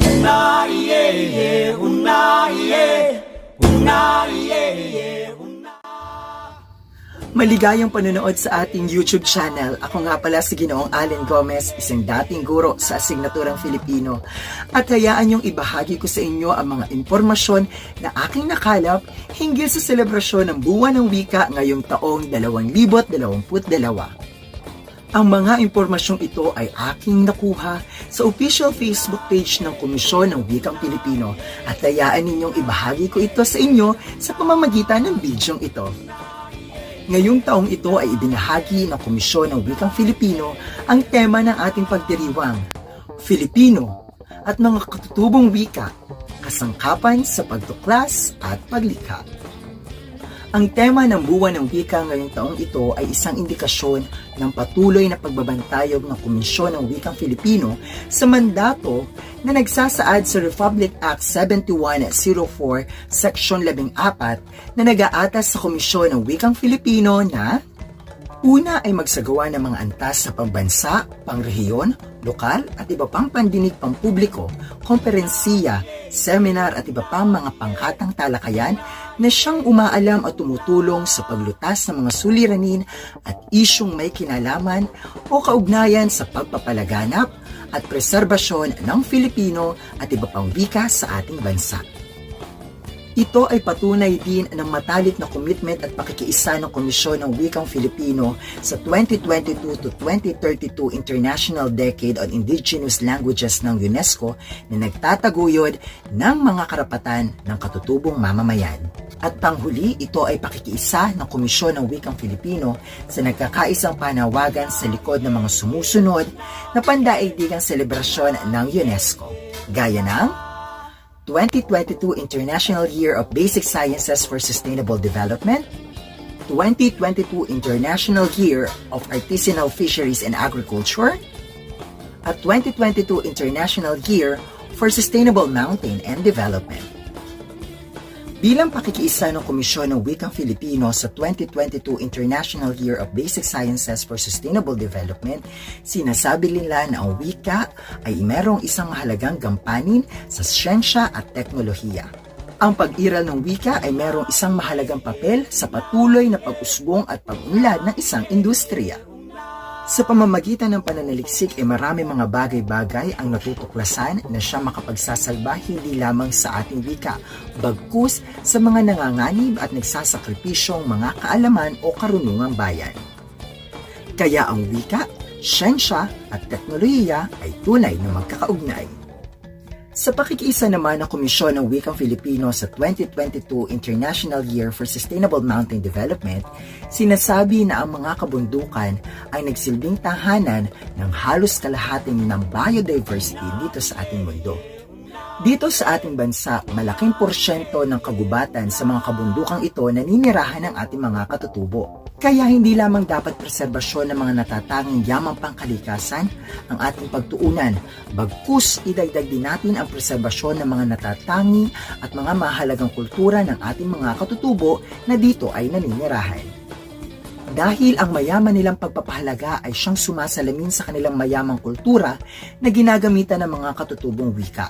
Una, yeah, yeah, una, yeah. Una, yeah, yeah, una. Maligayang panonood sa ating YouTube channel. Ako nga pala si Ginoong Allen Gomez, isang dating guro sa asignaturang Filipino. At hayaan niyong ibahagi ko sa inyo ang mga impormasyon na aking nakalap hinggil sa selebrasyon ng Buwan ng Wika ngayong taong 2022. Ang mga impormasyong ito ay aking nakuha sa official Facebook page ng Komisyon ng Wikang Pilipino at hayaan ninyong ibahagi ko ito sa inyo sa pamamagitan ng bidyong ito. Ngayong taong ito ay ibinahagi ng Komisyon ng Wikang Filipino ang tema ng ating pagdiriwang, Filipino at mga katutubong wika, kasangkapan sa pagtuklas at paglikha. Ang tema ng buwan ng wika ngayong taong ito ay isang indikasyon ng patuloy na pagbabantayog ng Komisyon ng Wikang Filipino sa mandato na nagsasaad sa Republic Act 7104 Section 14 na nag-aatas sa Komisyon ng Wikang Filipino na Una ay magsagawa ng mga antas sa pambansa, pangrehiyon, lokal at iba pang pandinig pampubliko, konferensiya, seminar at iba pang mga pangkatang talakayan na siyang umaalam at tumutulong sa paglutas ng mga suliranin at isyong may kinalaman o kaugnayan sa pagpapalaganap at preserbasyon ng Filipino at iba pang wika sa ating bansa. Ito ay patunay din ng matalik na commitment at pakikiisa ng Komisyon ng Wikang Filipino sa 2022 to 2032 International Decade on Indigenous Languages ng UNESCO na nagtataguyod ng mga karapatan ng katutubong mamamayan. At panghuli, ito ay pakikiisa ng Komisyon ng Wikang Filipino sa nagkakaisang panawagan sa likod ng mga sumusunod na pandaigdigang selebrasyon ng UNESCO. Gaya ng 2022 International Year of Basic Sciences for Sustainable Development, 2022 International Year of Artisanal Fisheries and Agriculture, at 2022 International Year for Sustainable Mountain and Development. Bilang pakikiisa ng Komisyon ng Wikang Filipino sa 2022 International Year of Basic Sciences for Sustainable Development, sinasabi nila na ang wika ay merong isang mahalagang gampanin sa siyensya at teknolohiya. Ang pag-iral ng wika ay merong isang mahalagang papel sa patuloy na pag-usbong at pag-unlad ng isang industriya. Sa pamamagitan ng pananaliksik ay marami mga bagay-bagay ang natutuklasan na siya makapagsasalba hindi lamang sa ating wika, bagkus sa mga nanganganib at nagsasakripisyong mga kaalaman o karunungang bayan. Kaya ang wika, siyensya at teknolohiya ay tunay na magkakaugnay. Sa pakikiisa naman ng Komisyon ng Wikang Filipino sa 2022 International Year for Sustainable Mountain Development, sinasabi na ang mga kabundukan ay nagsilbing tahanan ng halos kalahating ng biodiversity dito sa ating mundo. Dito sa ating bansa, malaking porsyento ng kagubatan sa mga kabundukang ito naninirahan ng ating mga katutubo. Kaya hindi lamang dapat preserbasyon ng mga natatanging yamang pangkalikasan ang ating pagtuunan, bagkus idagdag din natin ang preserbasyon ng mga natatangi at mga mahalagang kultura ng ating mga katutubo na dito ay naninirahan. Dahil ang mayaman nilang pagpapahalaga ay siyang sumasalamin sa kanilang mayamang kultura na ginagamitan ng mga katutubong wika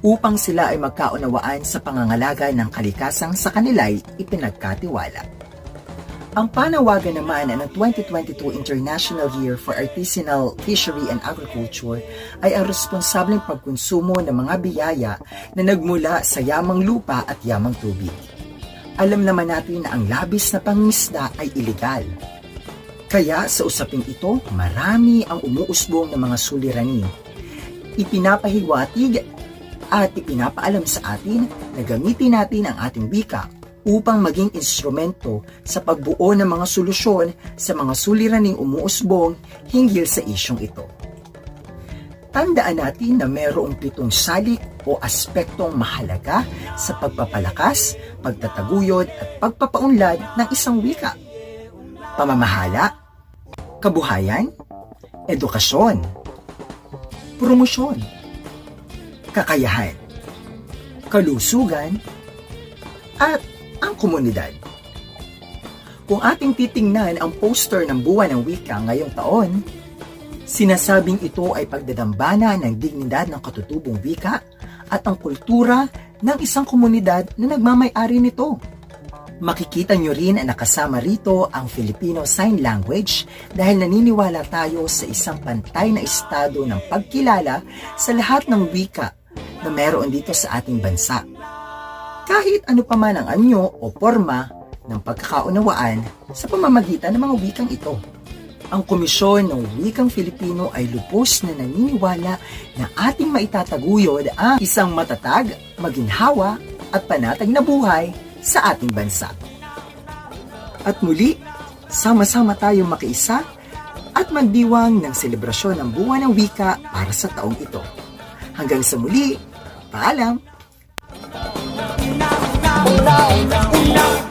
upang sila ay magkaunawaan sa pangangalaga ng kalikasang sa kanila'y ipinagkatiwala. Ang panawagan naman ng 2022 International Year for Artisanal Fishery and Agriculture ay ang responsableng pagkonsumo ng mga biyaya na nagmula sa yamang lupa at yamang tubig. Alam naman natin na ang labis na pangisda ay ilegal. Kaya sa usaping ito, marami ang umuusbong ng mga suliranin. Ipinapahiwatig at ipinapaalam sa atin na gamitin natin ang ating wika upang maging instrumento sa pagbuo ng mga solusyon sa mga suliraning umuusbong hinggil sa isyong ito. Tandaan natin na mayroong pitong salik o aspektong mahalaga sa pagpapalakas, pagtataguyod at pagpapaunlad ng isang wika. Pamamahala, kabuhayan, edukasyon, promosyon, kakayahan, kalusugan, at ang komunidad. Kung ating titingnan ang poster ng Buwan ng Wika ngayong taon, Sinasabing ito ay pagdadambana ng dignidad ng katutubong wika at ang kultura ng isang komunidad na nagmamay-ari nito. Makikita nyo rin na nakasama rito ang Filipino Sign Language dahil naniniwala tayo sa isang pantay na estado ng pagkilala sa lahat ng wika na meron dito sa ating bansa. Kahit ano pa man ang anyo o forma ng pagkakaunawaan sa pamamagitan ng mga wikang ito. Ang Komisyon ng Wikang Filipino ay lubos na naniniwala na ating maitataguyod ang isang matatag, maginhawa at panatag na buhay sa ating bansa. At muli, sama-sama tayong makiisa at magdiwang ng selebrasyon ng buwan ng wika para sa taong ito. Hanggang sa muli, paalam! Una, una,